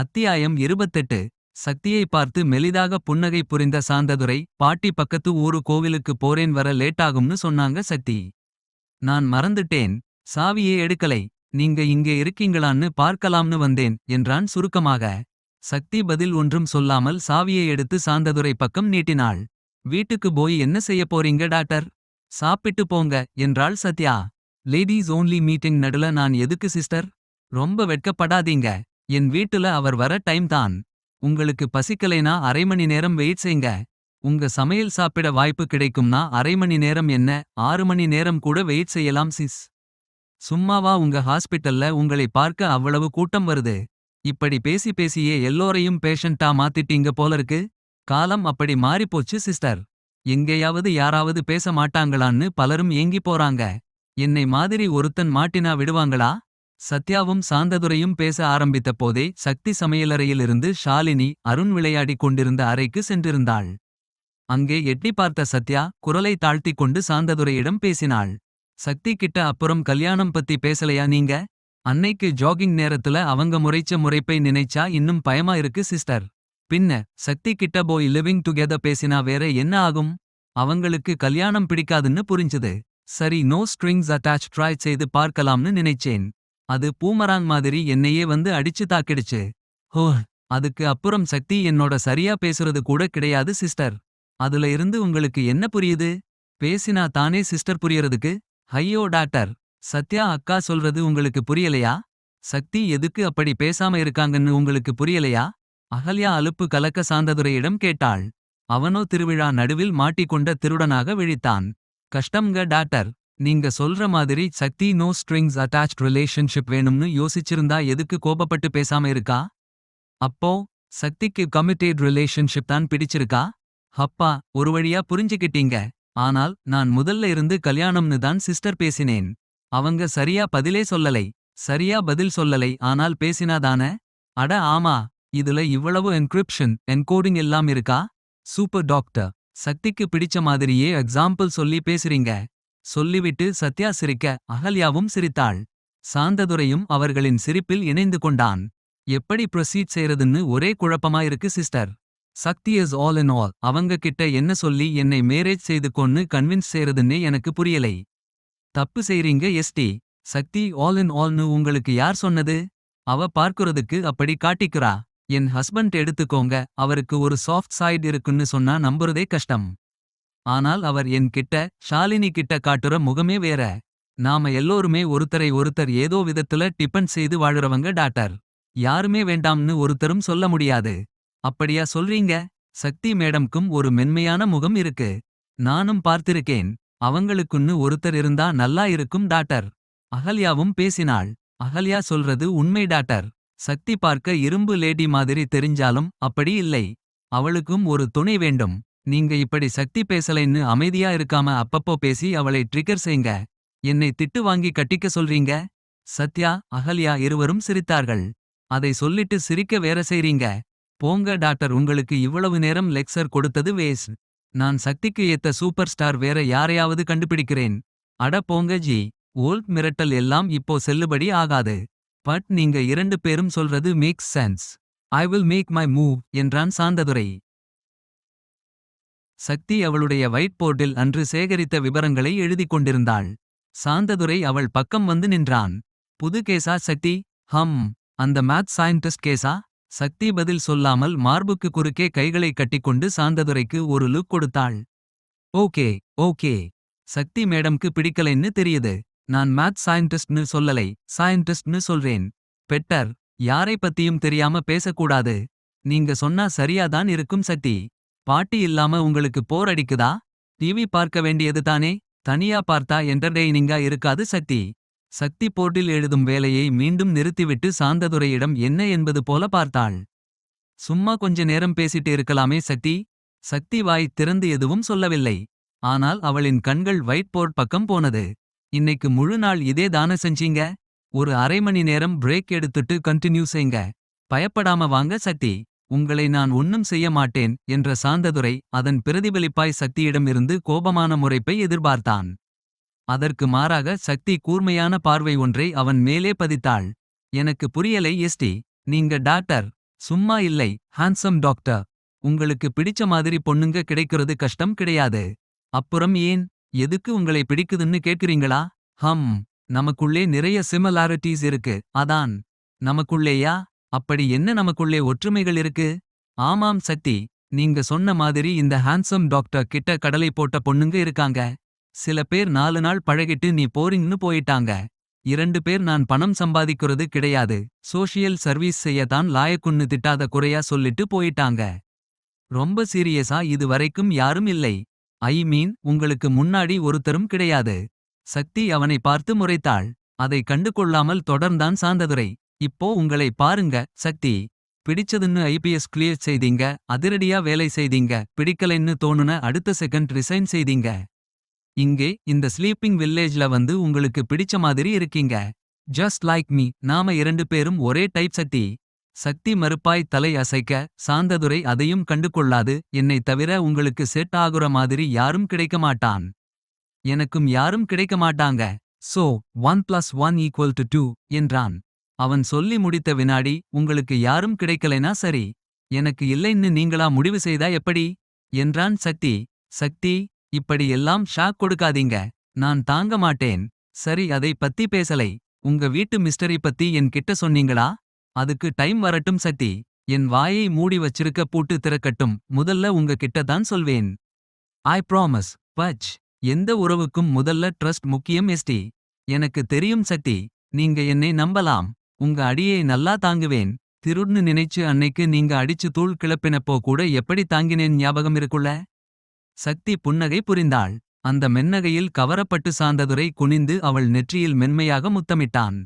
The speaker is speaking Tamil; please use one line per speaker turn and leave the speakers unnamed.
அத்தியாயம் இருபத்தெட்டு. சக்தியை பார்த்து மெலிதாக புன்னகை புரிந்த சாந்ததுரை பாட்டி பக்கத்து ஊரு கோவிலுக்கு போறேன் வர லேட்டாகும்னு சொன்னாங்க சக்தி. நான் மறந்துட்டேன். சாவியே எடுக்கலை. நீங்க இங்கே இருக்கீங்களான்னு பார்க்கலாம்னு வந்தேன் என்றான் சுருக்கமாக. சக்தி பதில் ஒன்றும் சொல்லாமல் சாவியை எடுத்து சாந்ததுரை பக்கம் நீட்டினாள். வீட்டுக்கு போய் என்ன செய்ய போறீங்க டாக்டர்? சாப்பிட்டு போங்க என்றாள் சத்யா. லேடீஸ் ஓன்லி மீட்டிங் நடுல நான் எதுக்கு சிஸ்டர்? ரொம்ப வெட்கப்படாதீங்க. என் வீட்டுல அவர் வர டைம் தான். உங்களுக்கு பசிக்கலைனா அரை மணி நேரம் வெயிட் செய்ங்க. உங்க சமையல் சாப்பிட வாய்ப்பு கிடைக்கும்னா அரை மணி நேரம் என்ன ஆறு மணி நேரம் கூட வெயிட் செய்யலாம் சிஸ். சும்மாவா உங்க ஹாஸ்பிட்டல்ல உங்களை பார்க்க அவ்வளவு கூட்டம் வருது. இப்படி பேசி பேசியே எல்லோரையும் பேஷண்டா மாத்திட்டீங்க போலருக்கு காலம் அப்படி மாறிப்போச்சு சிஸ்டர். எங்கேயாவது யாராவது பேச மாட்டாங்களான்னு பலரும் ஏங்கி போறாங்க. என்னை மாதிரி ஒருத்தன் மாட்டினா விடுவாங்களா? சத்யாவும் சாந்ததுரையும் பேச ஆரம்பித்த போதே சக்தி சமையலறையிலிருந்து ஷாலினி அருண் விளையாடிக் கொண்டிருந்த அறைக்கு சென்றிருந்தாள். அங்கே எட்டி பார்த்த சத்யா குரலை தாழ்த்திக் கொண்டு சாந்ததுரையிடம் பேசினாள். சக்தி கிட்ட அப்புறம் கல்யாணம் பத்தி பேசலையா நீங்க? அன்னைக்கு ஜாகிங் நேரத்துல அவங்க முறைச்ச முறைப்பை நினைச்சா இன்னும் பயமா இருக்கு சிஸ்டர். பின்ன சக்தி கிட்ட போய் லிவிங் டுகெதர் பேசினா வேற என்ன ஆகும்? அவங்களுக்கு கல்யாணம் பிடிக்காதுன்னு புரிஞ்சுது. சரி நோ ஸ்ட்ரிங்ஸ் அட்டாச் ட்ரை செய்து பார்க்கலாம்னு நினைச்சேன். அது பூமராங் மாதிரி என்னையே வந்து அடிச்சு தாக்கிடுச்சு. ஹோ அதுக்கு அப்புறம் சக்தி என்னோட சரியா பேசுறது கூட கிடையாது சிஸ்டர். அதுல இருந்து உங்களுக்கு என்ன புரியுது? பேசினா தானே சிஸ்டர் புரியறதுக்கு? ஐயோ டாக்டர். சத்யா அக்கா சொல்றது உங்களுக்கு புரியலையா? சக்தி எதுக்கு அப்படி பேசாம இருக்காங்கன்னு உங்களுக்கு புரியலையா? அகல்யா அலுப்பு கலக்க சாந்ததுரையிடம் கேட்டாள். அவனோ திருவிழா நடுவில் மாட்டிக்கொண்ட திருடனாக விழித்தான். கஷ்டம்ங்க டாக்டர். நீங்க சொல்ற மாதிரி Shakti no strings attached relationship வேணும்னு யோசிச்சிருந்தா எதுக்கு கோபப்பட்டு பேசாம இருக்கா? அப்போ சக்திக்கு கமிட்டேட் ரிலேஷன்ஷிப் தான் பிடிச்சிருக்கா? ஹப்பா ஒரு வழியா புரிஞ்சுக்கிட்டீங்க. ஆனால் நான் முதல்ல இருந்து கல்யாணம்னு தான் சிஸ்டர் பேசினேன். அவங்க சரியா பதிலே சொல்லலை. சரியா பதில் சொல்லலை. ஆனால் பேசினாதானே? அட ஆமா இதுல இவ்வளவு என்கிரிப்ஷன் என்கோடிங் எல்லாம் இருக்கா? சூப்பர் டாக்டர் சக்திக்கு பிடிச்ச மாதிரியே எக்ஸாம்பிள் சொல்லி பேசுறீங்க. சொல்லிவிட்டு சத்யா சிரிக்க அகல்யாவும் சிரித்தாள். சாந்ததுரையும் அவர்களின் சிரிப்பில் இணைந்து கொண்டான். எப்படி ப்ரொசீட் செய்யறதுன்னு ஒரே குழப்பமா இருக்கு sister Shakti is all in all அவங்க கிட்ட என்ன சொல்லி என்னை மேரேஜ் செய்து கொன்னு கன்வின்ஸ் செய்யறதுன்னே எனக்கு புரியலை. தப்பு செய்றீங்க எஸ்டி சக்தி ஆல் இன் ஆல்னு உங்களுக்கு யார் சொன்னது? அவ பார்க்கறதுக்கு அப்படி காட்டிக்கிறா. என் ஹஸ்பண்ட் எடுத்துக்கோங்க அவருக்கு ஒரு சாஃப்ட் சைடு இருக்குன்னு சொன்னா நம்புறதே கஷ்டம். ஆனால் அவர் என் கிட்ட ஷாலினி கிட்ட காட்டுற முகமே வேற. நாம எல்லோருமே ஒருத்தரை ஒருத்தர் ஏதோ விதத்துல டிபெண்ட் செய்து வாழுறவங்க டாக்டர். யாருமே வேண்டாம்னு ஒருத்தரும் சொல்ல முடியாது. அப்படியா சொல்றீங்க? சக்தி மேடம்க்கும் ஒரு மென்மையான முகம் இருக்கு. நானும் பார்த்திருக்கேன். அவங்களுக்குன்னு ஒருத்தர் இருந்தா நல்லா இருக்கும் டாக்டர். அகல்யாவும் பேசினாள். அகல்யா சொல்றது உண்மை டாக்டர். சக்தி பார்க்க இரும்பு லேடி மாதிரி தெரிஞ்சாலும் அப்படி இல்லை. அவளுக்கும் ஒரு துணை வேண்டும். நீங்க இப்படி சக்தி பேசலைன்னு அமைதியா இருக்காம அப்பப்போ பேசி அவளை ட்ரிகர் செய்ங்க என்னை திட்டு வாங்கி கட்டிக்க சொல்றீங்க? சத்யா அகல்யா இருவரும் சிரித்தார்கள். அதை சொல்லிட்டு சிரிக்க வேற செய்றீங்க? போங்க டாக்டர் உங்களுக்கு இவ்வளவு நேரம் லெக்சர் கொடுத்தது வேஸ்ட் நான் சக்திக்கு ஏத்த சூப்பர் ஸ்டார் வேற யாரையாவது கண்டுபிடிக்கிறேன். அட போங்க ஜி ஓல்ட் மிரட்டல் எல்லாம் இப்போ செல்லுபடி ஆகாது. பட் நீங்க இரண்டு பேரும் சொல்றது makes sense I will make my move என்றான் சாந்ததுரை. சக்தி அவளுடைய வைட்போர்டில் போர்டில் அன்று சேகரித்த விவரங்களை எழுதிக் கொண்டிருந்தாள். சாந்ததுரை அவள் பக்கம் வந்து நின்றான். புது கேசா சக்தி? ஹம். அந்த மேத் சயின்டிஸ்ட் கேசா? சக்தி பதில் சொல்லாமல் மார்புக்கு குறுக்கே கைகளை கட்டிக்கொண்டு சாந்ததுரைக்கு ஒரு லுக் கொடுத்தாள். Okay okay. சக்தி மேடம்க்கு பிடிக்கலைன்னு தெரியுது. நான் மேத் சயின்டிஸ்ட்னு சொல்லலை. சயின்டிஸ்ட்னு சொல்றேன். பெட்டர். யாரை பத்தியும் தெரியாம பேசக்கூடாது. நீங்க சொன்னா சரியாதான் இருக்கும் சக்தி. பாட்டி இல்லாம உங்களுக்கு போர் அடிக்குதா? டிவி பார்க்க வேண்டியது தானே? தனியா பார்த்தா என்டர்டெய்னிங்கா இருக்காது சக்தி. சக்தி போர்டில் எழுதும் வேலையை மீண்டும் நிறுத்திவிட்டு சாந்ததுரையிடம் என்ன என்பது போல பார்த்தாள். சும்மா கொஞ்ச நேரம் பேசிட்டு இருக்கலாமே சக்தி. சக்தி வாய் திறந்து எதுவும் சொல்லவில்லை. ஆனால் அவளின் கண்கள் ஒயிட் போர்ட் பக்கம் போனது. இன்னைக்கு முழு நாள் இதே தான செஞ்சீங்க? ஒரு அரை மணி நேரம் பிரேக் எடுத்துட்டு கண்டினியூ செய்ங்க. பயப்படாம வாங்க சக்தி. உங்களை நான் ஒன்னும் செய்ய மாட்டேன் என்ற சாந்ததுரை அதன் பிரதிபலிப்பாய் சக்தியிடமிருந்து கோபமான முறைப்பை எதிர்பார்த்தான். அதற்கு மாறாக சக்தி கூர்மையான பார்வை ஒன்றை அவன் மேலே பதித்தாள். எனக்கு புரியலை எஸ்டி நீங்க டாக்டர். சும்மா இல்லை ஹான்சம் டாக்டர். உங்களுக்கு பிடிச்ச மாதிரி பொண்ணுங்க கிடைக்கிறது கஷ்டம் கிடையாது. அப்புறம் ஏன்? எதுக்கு உங்களை பிடிக்குதுன்னு கேட்கிறீங்களா? ஹம் நமக்குள்ளே நிறைய சிமிலாரிட்டிஸ் இருக்கு. அதான். நமக்குள்ளேயா? அப்படி என்ன நமக்குள்ளே ஒற்றுமைகள் இருக்கு? ஆமாம் சக்தி நீங்க சொன்ன மாதிரி இந்த ஹேண்ட்ஸம் டாக்டர் கிட்ட கடலை போட்ட பொண்ணுங்க இருக்காங்க. சில பேர் நாலு நாள் பழகிட்டு நீ போறீங்கன்னு போயிட்டாங்க. இரண்டு பேர் நான் பணம் சம்பாதிக்கிறது கிடையாது. சோஷியல் சர்வீஸ் செய்யத்தான் லாயக்குன்னு திட்டாத குறையா சொல்லிட்டு போயிட்டாங்க. ரொம்ப சீரியஸா இது வரைக்கும் யாரும் இல்லை. ஐ மீன் உங்களுக்கு முன்னாடி ஒருத்தரும் கிடையாது. சக்தி அவனை பார்த்து முறைத்தாள். அதை கண்டு கொள்ளாமல் தொடர்ந்தான் சாந்ததுரை. இப்போ உங்களை பாருங்க சக்தி. பிடிச்சதுன்னு ஐபிஎஸ் கிளியர் செய்தீங்க அதிரடியா வேலை செய்தீங்க பிடிக்கலைன்னு தோணுன அடுத்த செகண்ட் ரிசைன் செய்தீங்க. இங்கே இந்த ஸ்லீப்பிங் வில்லேஜ்ல வந்து உங்களுக்கு பிடிச்ச மாதிரி இருக்கீங்க. ஜஸ்ட் லைக் மீ நாம இரண்டு பேரும் ஒரே டைப் சக்தி. சக்தி மறுப்பாய் தலை அசைக்க சாந்ததுரை அதையும் கண்டு கொள்ளாது என்னை தவிர உங்களுக்கு செட் ஆகுற மாதிரி யாரும் கிடைக்க மாட்டான். எனக்கும் யாரும் கிடைக்க மாட்டாங்க. So one plus one equal to two என்றான். அவன் சொல்லி முடித்த வினாடி உங்களுக்கு யாரும் கிடைக்கலைனா சரி. எனக்கு இல்லைன்னு நீங்களா முடிவு செய்தா எப்படி? என்றான் சக்தி. சக்தி இப்படி எல்லாம் ஷாக் கொடுக்காதீங்க. நான் தாங்க மாட்டேன். சரி அதை பத்தி பேசலை. உங்க வீட்டு மிஸ்டரி பத்தி என் கிட்ட சொன்னீங்களா? அதுக்கு டைம் வரட்டும் சக்தி. என் வாயை மூடி வச்சிருக்க பூட்டு திறக்கட்டும். முதல்ல உங்க கிட்ட தான் சொல்வேன். ஐ ப்ராமஸ் பச். எந்த உறவுக்கும் முதல்ல ட்ரஸ்ட் முக்கியம் எஸ்டி எனக்கு தெரியும் சக்தி. நீங்க என்னை நம்பலாம். உங்க அடியை நல்லா தாங்குவேன். திருட்னு நினைச்சு அன்னைக்கு நீங்க அடிச்சு தூள் கிளப்பினப்போ கூட எப்படி தாங்கினேன் ஞாபகம் இருக்குள்ள? சக்தி புன்னகை புரிந்தாள். அந்த மென்னகையில் கவரப்பட்டு சாந்ததுரை குனிந்து அவள் நெற்றியில் மென்மையாக முத்தமிட்டான்.